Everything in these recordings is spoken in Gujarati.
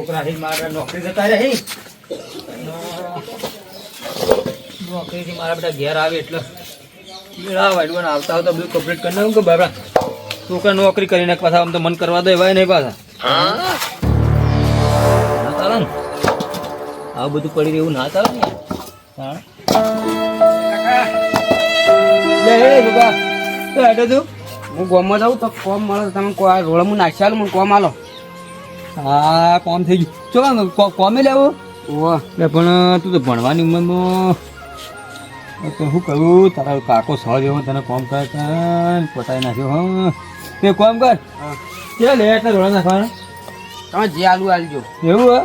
છોકરાથી મારા નોકરી જતા રહી. નોકરીથી મારા બધા ઘેર આવે એટલે મેળા વાડવાને આવતા બધું કમ્પ્લીટ કરી નાખું કે બાબા છોકરા નોકરી કરીને પાછા આમ તો મન કરવા દે એવાય નહીં પાછા. ચાલે ને? આવું બધું પડી રહ્યું ના ચાલે ને. હા? હું ગોમમાં જાઉં તો કોમ મળે તમે કોઈ રોડ નાખી આલું, મને કોમ આલો. હા કોમ થઈ ગયું. ચો કોમે લેવો? ઓહ. પણ તું તો ભણવાની ઉંમરમાં. તો શું કરું? તારા કાકો સહ જેવો તને કોમ કરતા પટાઈ નાખ્યો હા. તે કોમ કર. કે લે એટલે રોડા નાખવાના? તમે જે આલુ આલજો. એવું હે?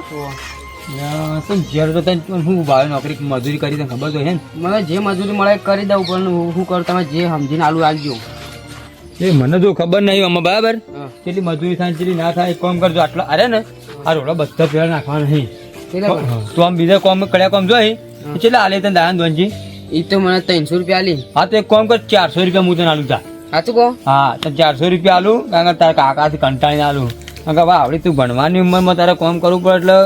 તો ઘેર તો તને શું ભાવે નોકરી મજૂરી કરી તને ખબર તો છે ને? મને જે મજૂરી મળે કરી દઉં પણ હું શું કરું? તમે જે સમજીને આલુ આલજો. એ મને જો ખબર નહીં આમાં બરાબર? કેટલી મજૂરી થાય કેટલી ના થાય કામ કરજો. આટલા અરે ને આ રોડા બધા પેલા નાખવાના નહીં તો તું આમ બીજા કોમ કડ્યા કોમ જોઈ હા. કેટલા આલે તને દાન દોનજી એ તો મને ત્રણસો રૂપિયા આલી. હા તો એક કોમ કર ચારસો રૂપિયા હું તને આલું જા સાચું કહો? હા તો ચારસો રૂપિયા આલું કારણ કે તારા કાકાથી કંટાળીને આલું. કારણ કે વાહ આવડી તું ભણવાની ઉંમરમાં તારે કોમ કરવું પડે એટલે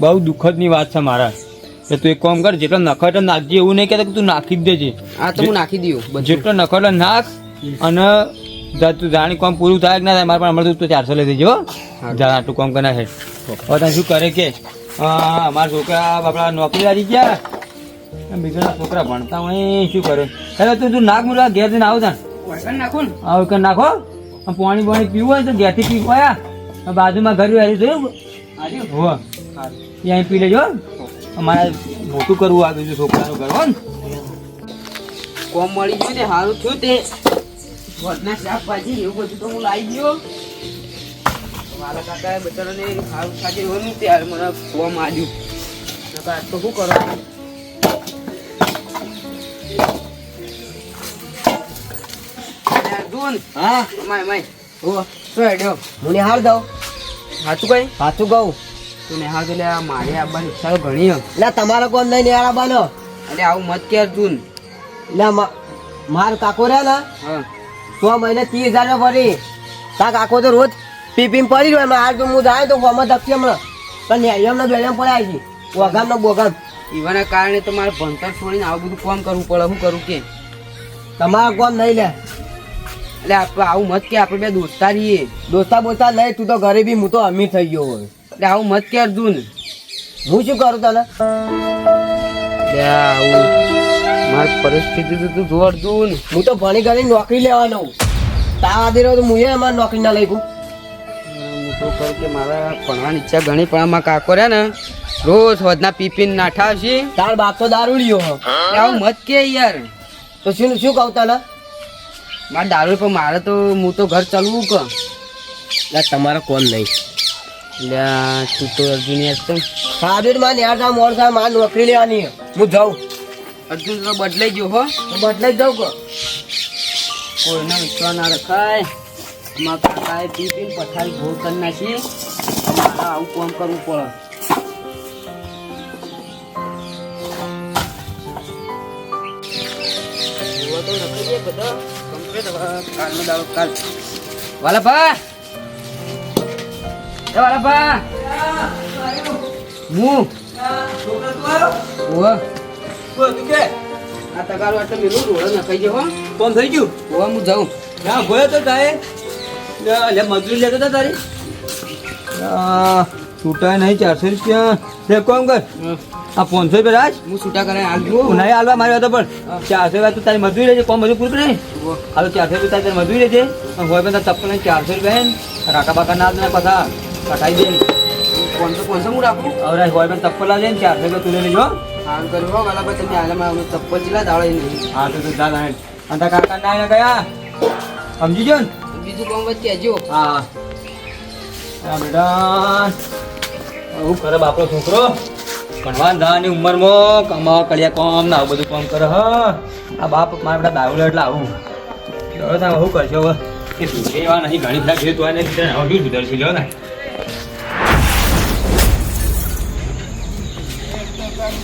બહુ દુઃખદની વાત છે મારા. એ તું એક કામ કર જેટલો નખો એટલો નાખજે એવું નહીં કહેતા કે તું નાખી જ દેજે. આ તો હું નાખી દઉં જેટલો નખો એટલો નાખ અને તું જાણી કામ પૂરું થાય કે ના થાય મારે પણ હમણાં તું ચારસો લઈ દેજો જાણ આટલું કામ કરના છે હવે તને શું કરે કે? હા અમારા છોકરા આપણા નોકરી લાગી ગયા. બીજા બીજાના છોકરા ભણતા હોય શું કરે? અરે તું તું નાક મૂરવા ઘેર જઈને આવ તાણ નાખો ને. આવું કરી નાખો. પાણી પાણી પીવું હોય તો ઘેરથી પીવું આયા બાજુમાં ઘર આવી જોયું? હો. અહીં પી લેજો અમારે મોટું કરવું આવ્યું છોકરાનું ઘર હો કોમ મળી ગયું ને સારું થયું તે. વધના શાકભાજી એવું બધું તો હું લાવી ગયો. મારા કાકા બચારાને સારું એવું નહીં ત્યારે મને કોમ આવ્યું નકર તો શું કરો અર્જુન હા? My my. ઓ શું હેડ્યો હું નિહાળ દઉં? સાચું કઈ? સાચું કહું. તું નેહાળ તો લે આ મારે આવવાની ઈચ્છા ઘણી હે. એટલે તમારો કોમ નહીં નિહાળા બાનો અરે આવું મત કે અર્જુન એટલે મા- કાકો રહ્યા ને હા. સો મહિને ત્રીસ હજાર રૂપિયા ભરી. તા કાકો તો રોજ પી પી પડી રહ્યો હાલ તો હું જાય તો ફોર્મ ધક્કી હમણાં. પણ નેરિયમનો બેરિયમ પડ્યા છે. વગામ નો બોગામ. ઈવાના કારણે તો મારે ભણતર છોડીને આવું બધું કોમ કરવું પડે. શું કરું કે? તમારા કોમ નહીં લે. એટલે આપણે આવું મત કે આપણે બે દોસ્તા રહીએ. દોસ્તા બોસ્તા નહીં તું તો ગરીબી હું તો અમીર થઈ ગયો હોય. એટલે આવું મત કે અર્જુન? હું શું કરું તને? આવું. મારી પરિસ્થિતિ તો તું દૂર હું તો ભણી ગણી નોકરી લેવાનો તા આદી રહ્યો તો હું એમાં નોકરી ના લઈ ગયું. હું તો કહું કે મારા ભણવાની ઈચ્છા ઘણી પણ આમાં કાકો રહ્યા ને રોજ વધના નાઠા છે તાર બાપ તો દારૂ લ્યો. આવું મત કે યાર. તો શું શું કહું તને? મારે દારૂ પણ મારે તો હું તો ઘર ચાલવું કે તમારો કોમ નહીં? આ તું તો અર્જુન યાર તો સાબિરમાં ન્યા જા મોર જા માં નોકરી લેવાની. હું જાઉં. અર્જુન તો બદલાઈ ગયો હો. તો બદલાઈ જાઉં કો? કોઈનો વિશ્વાસ ના રખાય. અમારા કાકાએ પી પી પથારી ભોગ કરી નાખી. મારે આવું કામ કરવું પડે. તો બધા. કાલનો દાડો કાલ. વાલાભા! હું? ઓવે. આ તગારો આટલો મેલું રોડે નખાઈ દે કોમ થઈ ગયું? ઓવે હું જાઉં. ના ગયો તો તારે. લે મજૂરી લેતો હતા તારી. છૂટા નહીં ચારસો રૂપિયા. કોમ કર. આ પાંચસો રૂપિયા રાજ હું છૂટા કરે આલજો નહીં હાલવા મારી હતો પણ ચારસો રૂપિયા તું તારી મજૂરી લેજે કોમ મજૂર પૂરું કરે હાલો ચારસો રૂપિયા તારી મજૂરી લેજે. હોય પણ તારા ચપ્પલ ચારસો રૂપિયા રાકા બાકા ના પાછા. કટાઈ દે પાંચસો કોનસો હું રાખું હવે હોય પણ ચપ્પલ લાવજે ને ચાર ભેગો તું લઈ લેજો હાલ કરું હો ગલા ભાઈ તમે આલે મારું ચપ્પલ ચીલા દાડે નહીં. હા તો તું જા લાય અંતા કાકા ના આવ્યા ગયા સમજી જો ને? બીજું કોમ વચ્ચે કહેજો હા. હા. બેટા. હું કરે બાપરો છોકરો. ભણવા દાની ઉંમરમાં કમાવા કડિયા કોમ ને આવું બધું કામ કરે હ. આ બાપ મારા બેટા દાવલો એટલે આવું. ડરો તમે શું કરશો હવે? કે સુધરે એવા નહીં ઘણી બધા ઘેર તો એને સુધરે હવે શું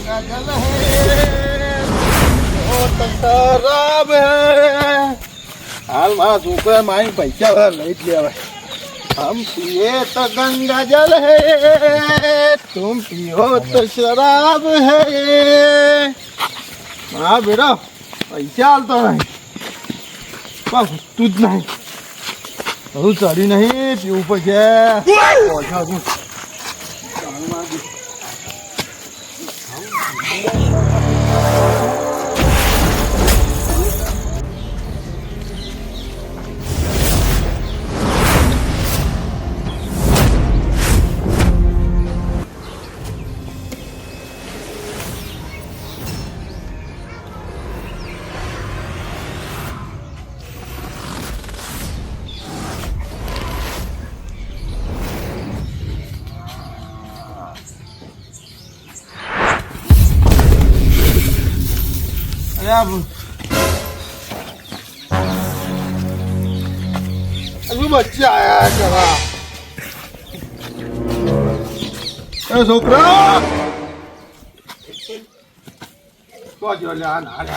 સુધરશે લ્યો ને રામ હે હાલ મારા છોકરા મારી પૈસા બધા લઈ જ લેવાય हम पिए तो गंगा जल है तुम पियो तो शराब है હા બેટા પૈસા હાલતો નહીં બસ તું જ નહીં બધું ચડી નહીં પીવું પડશે પહોંચો તું અરે આ હજુ બચ્ચા આયા કરા એ છોકરા તો જો લે આ ના લે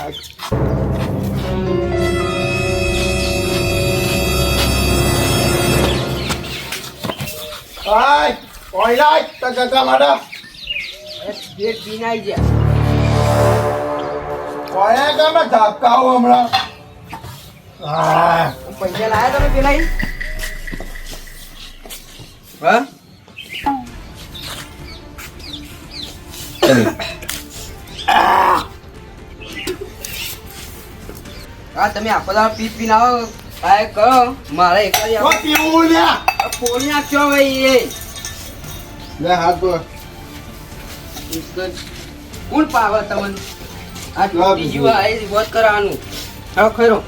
આય ઓય લાય તકા કા માડા પેટ ધાપકાઓ હમણાં? પૈસા લાયા તમે પેલા હા? હા તમે આખો દાડો પી ના આવો. આ કરો મારે એક પીવું લ્યા? પોણી ભાઈ એ? લે હાથ પર કોણ પાવે તમને? આ ગયું આ એ વધ કરવાનું? હા ખરો.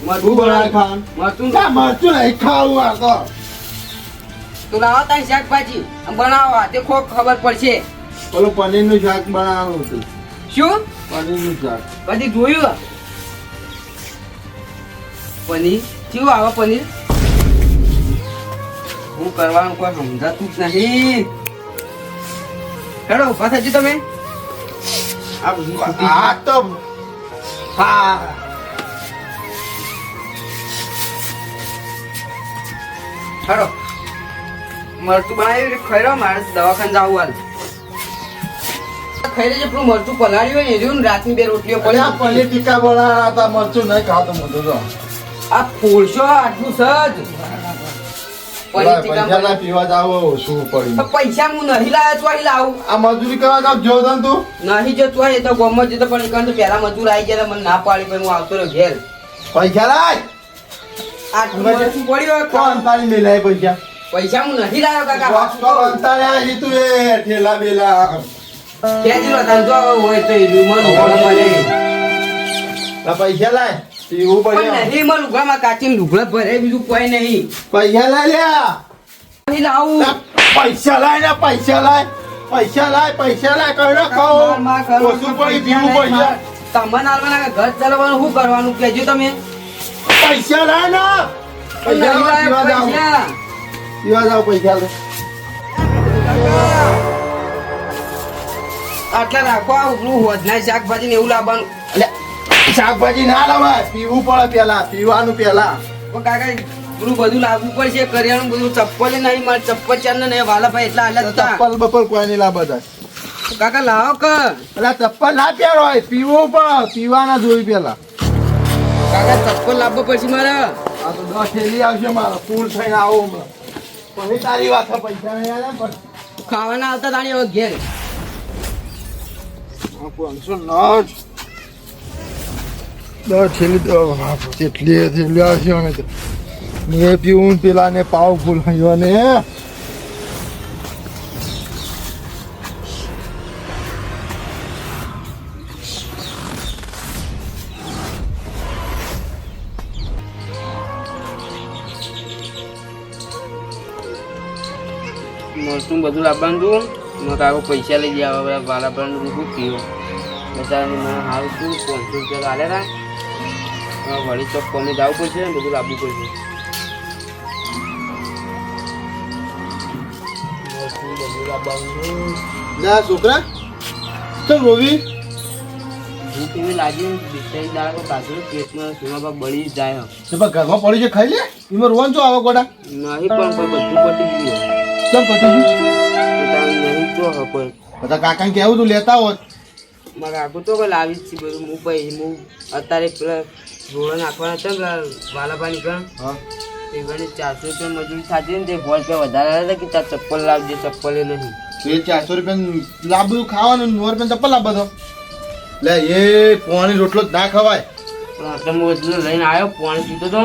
તું મરચું બનાય ખાન મરચું ના મરચું નહીં ખાવું આ તો. તું લાવો તારી શાકભાજી. બનાવો આ તે ખોક ખબર પડશે. ઓલું પનીરનું શાક બનાવવાનું હતું. શું? પનીરનું શાક. કદી જોયું? પનીર? કેવું આવે પનીર? હું કરવાનું કોઈ સમજાતું જ નહીં. હેડો ઊભા થજો તમે. આ તો હા હેડો મરચું બનાવી ખરો મારે દવાખાને જવું હાલ ખાઈ લેજે પેલું મરચું પલાળ્યું હોય ને રહ્યું રાતની બે રોટલીઓ પડે આ પનીર ટીકા બોલા હતા મરચું નહીં ખાતો મોટું તો આ ફૂલશો આટલું સજ. પૈસા પીવા જાવ શું તો પૈસા હું નહીં લાવ્યો તો લાવું. આ મજૂરી કરવા જાવ જો તને તું. નહીં હોય એ તો જતો પણ પહેલા મજૂર આવી ગયા મને ના પાડી પછી હું આવતો રહ્યો ઘેર. પૈસા લાય. આટલું મરચું પડ્યું કોણ કોણ? તારી મેલાય પૈસા? પૈસા હું નહીં લાવ્યો કાકા. બોક્સ તો અંતારે આ એ? ઠેલા બેલા. ક્યાં જીરો તાન હોય તો એ ઉઘાડો પૈસા લાય. પીવું પણ નહીં માં લુગડામાં કાચીને લુગડા ભરે બીજું કોઈ નહીં. પૈસા લાય લ્યા લાવું. પૈસા લાય ને પૈસા લાય. પૈસા લાય પૈસા લાય કહો કહો ઓછું પડી પીવું પૈસા. તમને આલવાના ઘર ચલાવવાનું શું કરવાનું? કેજો તમે. પૈસા લાય ને. પૈસા લાય. જાવ આટલા રાખો આ શાકભાજી ને એવું લાવવાનું. એટલે શાકભાજી ના લાવવા પીવું પડે પેલા પીવાનું પેલા. પણ કાકા પેલું બધું લાવવું પડશે કરિયાણું બધું ચપ્પલ નહીં મારે ચપ્પલ ચાર ને નહીં વાલાભાઈ એટલા હતા. ચપ્પલ બપ્પલ કોઈ નહીં લાવ બધા. કાકા લાવો કે પેલા ચપ્પલ ના પહેરો હોય પીવું પણ પીવાના જોઈ પેલા. કાકા ચપ્પલ લાવવો પડશે મારે. આ તો દસ થેલી આવશે મારો ફૂલ થઈને આવો પછી તારી વાત પૈસા નહીં ખાવાના આવતા તાણી હવે ઘેર. પાંચસો નોટ દસ થેલી તો બાપ, કેટલી થેલી આવશે અને પીવું પેલા ને. મળતું બધું લાવવાનું હતું. મેં કાકો પૈસા લઈ ગયા. વાલા પર શું પીવો બચારાને મને સારું શું પાંચસો રૂપિયા હવે વળી ચોક કોને જવું પડશે ને બધું લાવવું પડશે. ના છોકરા? તો રોવી? હું કેવી લાગી બે દાળ પાછળ પેટમાં સીમા બળી જાય તો પણ ઘરમાં પડી છે ખાઈ લે? એમાં રોવાનું છો આવો ગોડા. નહીં પણ બધું પતી ગયું. ચમ પતી ગયું? નહીં તો બધા કાકાને કેવું તું લેતા હોત. મારા આગળ તો લાવી જ છે બધું. હું ભાઈ હું અત્યારે રોડો નાખવાના હતા ને પેલા હા. એ ગણી ચારસો રૂપિયા મજૂરી થતી ને તે સો રૂપિયા વધારે હતા કે તાર ચપ્પલ લાવજે ચપ્પલ એ નહીં. એ ચારસો રૂપિયા લાંબુ ખાવાનું નો રૂપિયા ચપ્પલ લાવવા દો લે એ પોણી રોટલો જ ના ખવાય. પણ આટલે હું એટલું લઈને આવ્યો પોણી પીતો તો.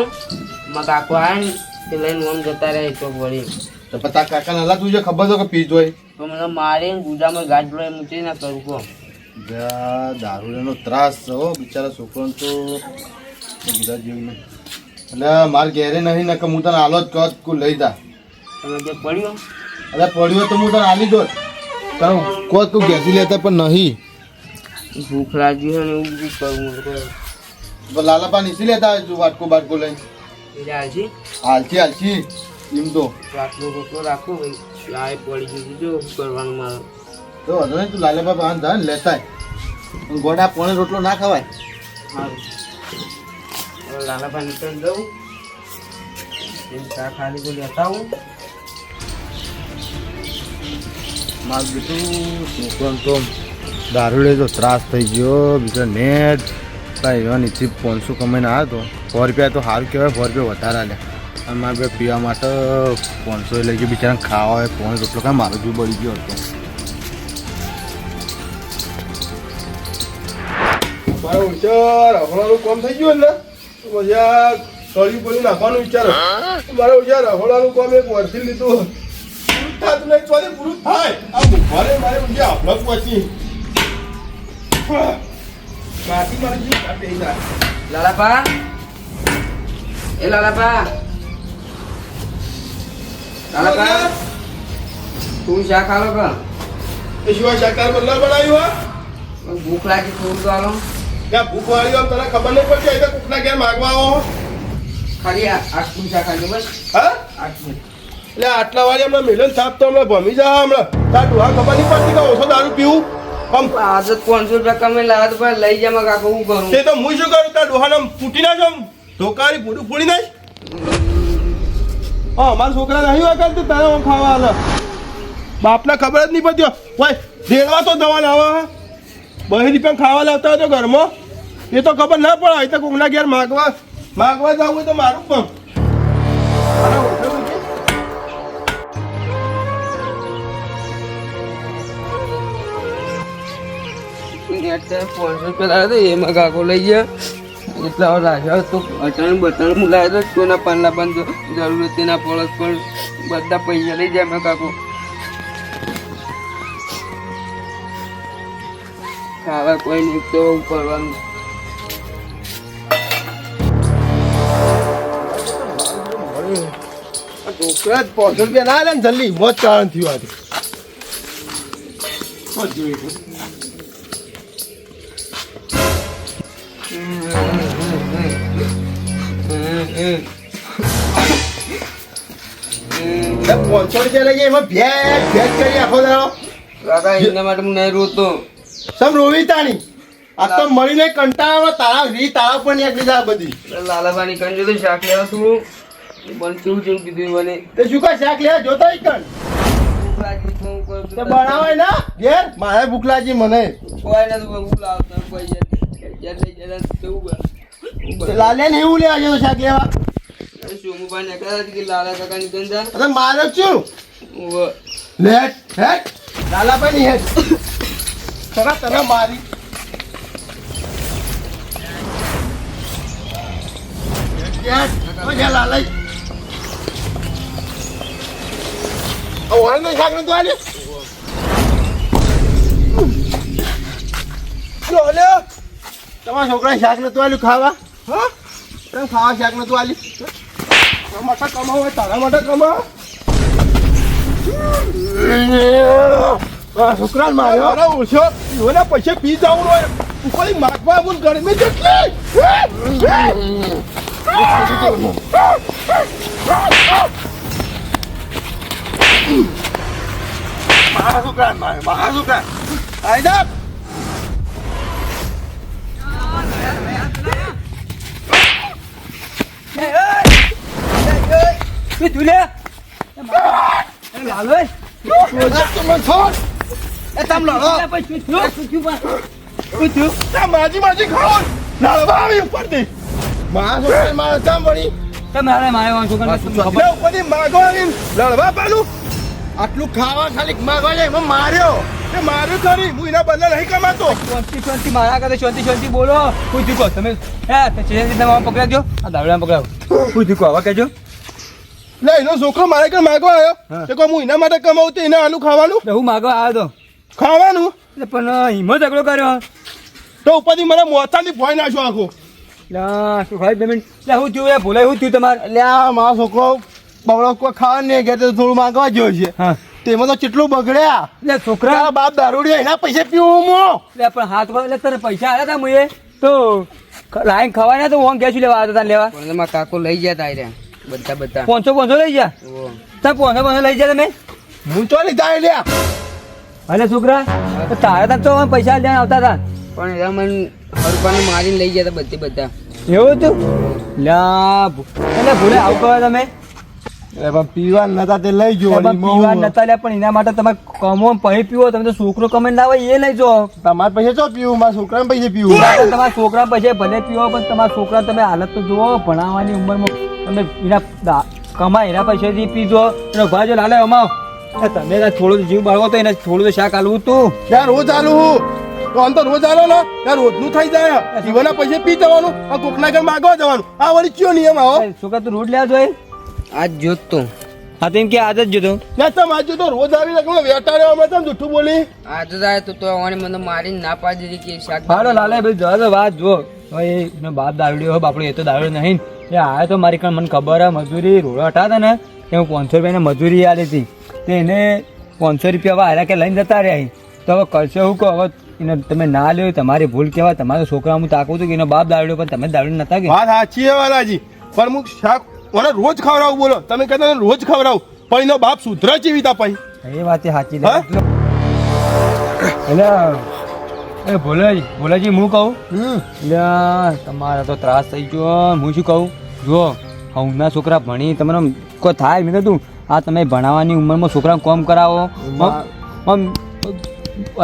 મા કાકો આવ્યા ને તે લઈને ઓમ જતા રહે તો વળી. તો પતા કાકાને હલા તું ખબર તો કે પી હોય? તો મને મારે ગુજામાં ગાંઠ એમ મૂકી ના કરું દારૂ દારૂનો ત્રાસ છે હો બિચારા છોકરાને તો. કીધા જેવું એટલે મારે ઘેરે નહીં ને કે હું તને આલો જ કહો લઈ જા. પડ્યો? એટલે પડ્યો તો હું તને આલી દોત તારું કહો તું ઘેરથી લેતા પણ નહીં. ભૂખ લાગી હોય ને એવું બધું કરવું લાલા પણ નીચી લેતા આવજો વાટકો બાટકો લઈને. હાલથી હાલથી એમ તો. રાતનો રોટલો રાખો ભાઈ. લાય પડી ગયું જો શું કરવાનું મારે. તો વાંધો નહીં તું જા ને લેતા ગોડા પોણે રોટલો ના ખવાય. સારું હવે લાલાભાઈ નીકળી દઉં. ચા ખાલી કોઈ લેતા હું મારું બીજું છોકરાને તો દારૂ લે તો ત્રાસ થઈ ગયો બીજા નેટ કાંઈ એવા નીચે પાંચસો કમાઈને આવ્યો તો સો રૂપિયા તો સારું કહેવાય સો રૂપિયા વધારે આલ્યા અને મારે બે પીવા માટે પાંચસો લઈ ગયો બિચારા ખાવા હોય પોણે રોટલો કાંઈ મારો જીવ બળી ગયો હતો. મારો વિચાર હફળાનું કામ થઈ ગયું ને તો પછી આ નાખવાનું વિચાર મારો વિચાર હફળાનું કામ એક વર્ષથી લીધું થતું નહીં ચોથી પૂરું થાય. આ મારે પછી હફળક પછી. માટી મારી જીવ લાલાપા? એ લાલાપા? લાલાપા? તું શા ખાલો કા? એ સિવાય શાકર બદલા બનાવ્યું ભૂખ લાગી થોડું તો આલો. ત્યાં ભૂખ વાળી હોય તને ખબર નહીં પડતી તો કોકના ઘેર માગવા આવો ખાલી આ આઠ મિનિટ ખાલી બસ. હા? આઠ મિનિટ. એટલે આટલા વાળી હમણાં મિલન સાપ તો હમણાં ભમી જા હમણાં. તાર ડોહા ખબર નહીં પડતી કે ઓછો દારૂ પીવું? આમ આજે પાંચસો રૂપિયા કમે તો પણ લઈ જાય માં કાકો હું કરું તે તો હું શું કરું? તાર ડોહાને ફૂટી નાખો ધોકારી ફૂટું ફોડી નાખ. હા અમારા છોકરા નહીં હોય કરતો તારે ખાવા હાલે બાપને ખબર જ નહીં પડતી હોય. દેડવા તો દવા લાવવા બહી રૂપિયા ખાવા લાવતા હતા ઘરમાં. એ તો ખબર ના પડે, અહીં તો કોકના ઘેર માગવા માગવા જવું હોય તો મારું પણ. પાંચસો રૂપિયા એમાં કાકો લઈ ગયા. એટલા રાખ્યા તો અટાણ બટાણ હું લાવ્યો કોના પાનલા બંધ જરૂર તેના પણ બધા પૈસા લઈ જાય મેં કાકો. ખાવા કોઈ નહીં, તો કરવાનું છોકરા પાંચસો રૂપિયા ના લે ને જલ્દી, મોજ કારણ થયું આજે. પાંચસો રૂપિયા લઈ એમાં ભેટ ભેટ કરી આખો દાડો કાકા એના માટે હું નહીં રોતો. સમ રોવી તાણી. આ તો મળીને કંટાળો તારા વી તારા પણ એક જાય બધી. લાલાભાઈ કંજો તો શાક લેવા થોડું પણ કેવું કેવું કીધું મને. તે શું કા શાક લેવા જોતો ઈ કણ? બનાવાય ના ઘેર? મારે ભૂખ લાગી મને. કોઈ નથી ભૂખ લાવતો પૈસા લઈ જરા કેવું તે લાલે ને એવું લેવા જતો શાક લેવા? મારે શું? લેટ હેટ લાલાભાઈ ની હેટ. ખરા તને મારી. તમારા છોકરા શાક નતું આલ્યું ખાવા? હા? તમે ખાવા શાક નતું આલ્યું તારા માટે કમાવો, તારા માટે કમાવો. છોકરા માર્યો અરે ઓછો ઓના પૈસે પી જાવ રો ઉપર માગવા આવું ગરમી જેટલી મારા છોકરા મારે મારા છોકરા આઈદા Mit du der? Ja, Mann. Ja, એ? શું થયું? માજી માજી ખાઓ. લડવા આવી ઉપરથી. મારા છોકરાને મારે વળી તમે ખબર એટલે ઉપરથી માગો આવીને લડવા પાડું. આટલું ખાવા ખાલી માગવા જાય એમાં માર્યો. કે માર્યું ખરી હું એના બદલે નહીં કમાતો. શાંતિ શાંતિ મારા કરતા શાંતિ શાંતિ બોલો. કોઈ દીકો તમે હે તો ચેન્જ તમે પકડાજો આ દાવડા પકડાવો કોઈ દીકો હવે કહેજો. એટલે એનો છોકરો મારે કઈ માગવા આવ્યો? હા. તે હું એના માટે કમાવું તો એને આલુ ખાવાનું? હું માગવા આવ્યો તો. ખાવાનું? પણ હિંમત ઝઘડો કર્યો. તો ઉપરથી મને મોતાની ભોય નાખ્યો આખો. લા શું ખાઈ પેમેન્ટ લે શું થયું એ ભૂલાય શું થયું તમારે? એટલે આ મારો છોકરો બવડો કોઈ ખાવા નહીં ગયા થોડું માંગવા જેવું છે. હા. તેમાં તો કેટલું બગડ્યા. એટલે છોકરા બાપ દારૂડી એના પૈસે પીવું હું? એટલે પણ હાથ એટલે તને પૈસા આવ્યા હતા મુએ તો લાઈન ખવાય ને તો હું ગેસ લેવા આવતા લેવા? પણ એમાં કાકો લઈ ગયા તા રહ્યા બધા બધા પાંચસો પાંચસો લઈ ગયા. તમે પાંચસો પાંચસો લઈ ગયા તમે? હું તો લીધા લ્યા અરે છોકરા તારા તક તો પૈસા લેવા આવતા હતા. પણ એરા મને હરપાને મારીને લઈ ગયા બધી બધા. એવું હતું? લ્યા એટલે ભૂલે આવું કહો તમે. પીવા નતા તે લઈ ગયો પીવા નતા પણ એના માટે તમે કમો પછી પીવો તમે તો છોકરો કમે ના હોય એ લઈ જો. તમારા પૈસે ચો પીવું? મારા છોકરા પૈસે પીવું? તમારા છોકરા પછી ભલે પીવો પણ તમારા છોકરા તમે હાલત તો જુઓ ભણાવવાની ઉંમરમાં તમે એના કમાય એના પૈસાથી પીજો ભાજો લાલે અમાવ. તમે તાર થોડું જીવ બાળવો તો એને થોડું તો શાક આલવું તું. ત્યાં રોજ આલું હું. તો આમ તો રોજ આલો ને ત્યાં રોજનું થઈ જાય. જીવનના પૈસે પી જવાનું આ કોકના ઘર માગવા જવાનું. આ વળી કયો નિયમ આવો? છોકરા તું રોડ લેવા જોઈએ આજ જોત તો. હા તેમ કે આજ જ જોતો ના તમે આજ તો રોજ આવી તમે વેટાડ્યો અમે તમ જૂઠું બોલી? આજ જ આવ્યો તો તો આવવાની મને મારીને ના પાડી દીધી કે શાક હાલો લાલે ભાઈ જો દો વાત જો. હવે એનો બાપ દાવડ્યો હોય બાપડો એ તો દાવડ્યો નહીં. એ આયો તો મારી કણ મને ખબર હે મજૂરી રોડા હતા હતા ને એ હું પાંચસો રૂપિયાની મજૂરી આલી હતી. તે એને પાંચસો રૂપિયા હારા કે લઈને જતા રહ્યા. તો હવે કરશે હું કહો હવે એને તમે ના લ્યો તમારી ભૂલ કહેવાય તમારા છોકરા હું તાકું છું કે એનો બાપ દાવડ્યો પણ તમે દાવડી નતા કે. વાત સાચી વાલાજી પણ હું શાક મને રોજ ખવડાવું બોલો. તમે કહેતા હતા રોજ ખવડાવું પણ એનો બાપ સુધરે જેવી તા પછી. એ વાત સાચી? એટલે એ ભોલાજી ભોલાજી હું કહું? એટલે તમારે તો ત્રાસ થઈ ગયો હું શું કહું? જુઓ હમણાં છોકરા ભણી તમને કોઈ થાય મેં કીધું. આ તમે ભણાવવાની ઉંમરમાં છોકરાને કોમ કરાવો.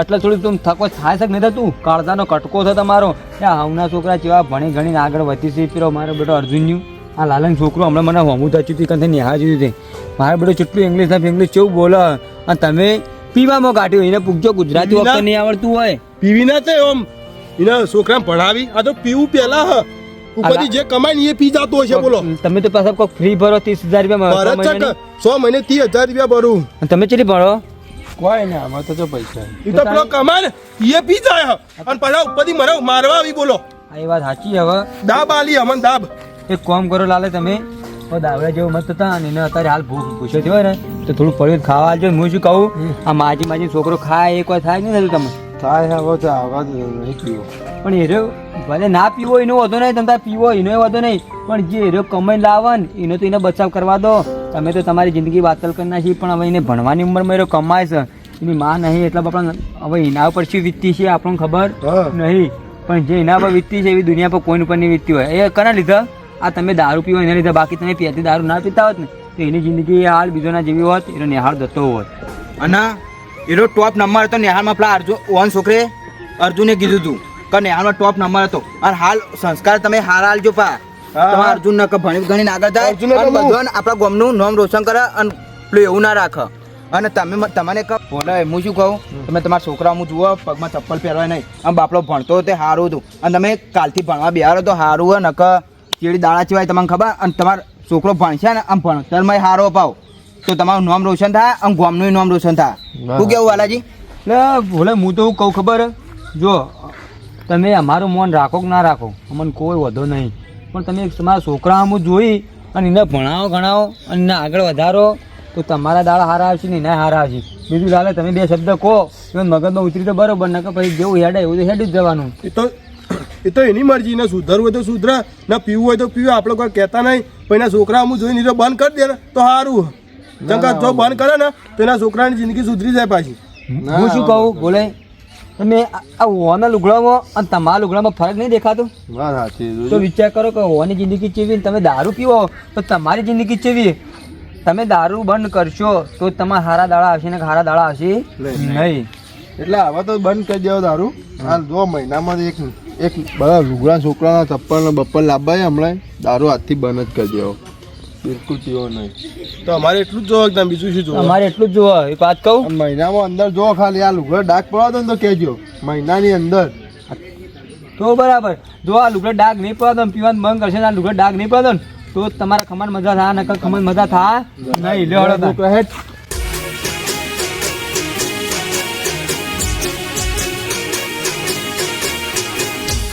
એટલે થોડું તું થકો થાય છે કે નહીં થતું કાળજાનો કટકો છે તમારો. એ હમણાં છોકરા જેવા ભણી ગણીને આગળ વધી છે. પેલો મારો બેટો અર્જુન્યું આ લાલન છોકરો હમણાં મને હમું થયું હતું કંઈ નિહાળ જોયું હતી. મારો બેટો કેટલું ઇંગ્લિશ ના ઇંગ્લિશ કેવું બોલે? અને તમે પીવામાં કાઢ્યું એને પૂછજો ગુજરાતી? વખત નહીં આવડતું હોય. પીવી ના તે આમ એના છોકરા ભણાવી. આ તો પીવું પેલા હ. ઉપરથી જે કમાય ને એ પી જતો હશે બોલો. તમે તો પાછા કોઈ ફ્રી ભરો ત્રીસ હજાર રૂપિયા ભરત છે સો મહિને ત્રીસ હજાર રૂપિયા ભરું. અને તમે ચેલી ભરો? કોઈ ને આમાં તો જો પૈસા એ તો પેલો કમાય ને એ પી જાય અને પાછા ઉપરથી મને મારવા આવી બોલો. આ એ વાત સાચી હવે. દાબ આલી અમન દાબ. એક કોમ કરો લાલે તમે. ઓ દાવડા જેવું મસ્ત હતા અને એને અત્યારે હાલ ભૂખ પૂછ્યો થયો ને. તો થોડું પડ્યું ખાવા આવજો હું શું કહું? આ માજી માજી છોકરો ખાય એક વાર થાય નહીં તમે થાય હવે તો આવા નહીં પીવો. પણ એ રહ્યો ભલે ના પીવો એનો વધો નહીં તમે પીવો એનો વધો નહીં. પણ જે એ રહ્યો કમાઈને લાવે ને એનો તો એનો બચાવ કરવા દો. તમે તો તમારી જિંદગી બાતલ કરી નાખી પણ હવે એને ભણવાની ઉંમરમાં એરો કમાય છે. એની માં નહીં એટલે આપણે હવે એના ઉપર શું વીતતી છે આપણને ખબર નહીં. પણ જે એના પર વીતતી છે એવી દુનિયા પર કોઈ ઉપર નહીં વીતતી હોય. એ કના લીધા? આ તમે દારૂ પીવો એના લીધે. બાકી તમે પીતી દારૂ ના પીતા હોત ને તો એની જિંદગી હાલ બીજોના જેવી હોત એનો નિહાળ જતો હોત. અને એનો ટોપ નંબર હતો નેહાલમાં પેલા અર્જુન ઓન છોકરે અર્જુને કીધું હતું કે નેહાલમાં ટોપ નંબર હતો. અને હાલ સંસ્કાર તમે હારા હાલજો પા. તમારા અર્જુન ન ભણી ગણી આગળ થાય અને બધું આપણા ગામનું નામ રોશન કરે અને પેલું એવું ના રાખે. અને તમે તમને કહો બોલે હું શું કહું? તમે તમારા છોકરા હું જુઓ પગમાં ચપ્પલ પહેરવા નહીં. આમ બાપડો ભણતો તે સારું હતું. અને તમે કાલથી ભણવા બેહારો તો સારું નક કેળી દાડા સિવાય તમને ખબર? અને તમારો છોકરો ભણશે ને આમ ભણતરમાં સારો અપાવ તો તમારું નામ રોશન થાય અને ગામનું નામ રોશન થાય. શું કેવું વાલાજી? એટલે ભોલે હું તો કહું ખબર? જો તમે અમારું મન રાખો કે ના રાખો અમને કોઈ વધો નહીં. પણ તમે તમારા છોકરા અમુક જોઈ અને એને ભણાવો ગણાવો અને એને આગળ વધારો તો તમારા દાડા હારા આવશે ને એના હારા આવશે. બીજું લાલે તમે બે શબ્દ કહો તો મગજમાં ઉતરી તો બરોબર કે પછી જેવું હેડે એવું તો હેડી જ જવાનું. એ તો એ તો એની મરજી ને સુધરવું હોય તો સુધરે ના પીવું હોય તો પીવું આપણે કોઈ કહેતા નહીં. પણ એના છોકરા અમુક જોઈને નહીં તો બંધ કરી દે તો સારું ચંકા જો બંધ કરે ને તો એના છોકરાની જિંદગી સુધરી જાય પાછી. હું શું કહું? બોલે. તમે આ- હોના ઓના લુગડામાં અને તમારા લુગડામાં ફરક નહીં દેખાતો? વાત સાચી તો વિચાર કરો કે ઓની જિંદગી ચેવી તમે દારૂ પીવો તો તમારી જિંદગી ચેવી તમે દારૂ બંધ કરશો તો તમારા હારા દાડા આવશે ને હારા દાડા આવશે નહીં. એટલે હવે તો બંધ કરી દેવો દારૂ. હાલ જો મહિનામાં એક એક બધા લુગડા છોકરાના ચપ્પલ ને બપ્પલ લાવવા હમણાં દારૂ હાથથી બંધ જ કરી દેવો. બિલકુલ પીવો નહીં. તો અમારે એટલું જ જોવો એકદમ બીજું શું જોવો? અમારે એટલું જ જોવો એક વાત કહું? મહિનામાં અંદર જો ખાલી આ લુગડા ડાક પડવા દો ને તો કહેજો મહિનાની અંદર. તો બરાબર. જો આ લુગડા ડાઘ નહીં પડતો પીવાનું મન કરશે આ લુગડા ડાઘ નહીં પડતો ને તો તમારા ખમણ મજા થાય નકર ખમણ મજા થાય. નહીં લ્યો હળો. હેઠ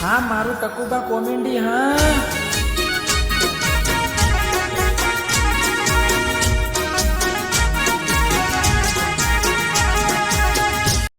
હા મારું ટકુબા કોમેડી હા.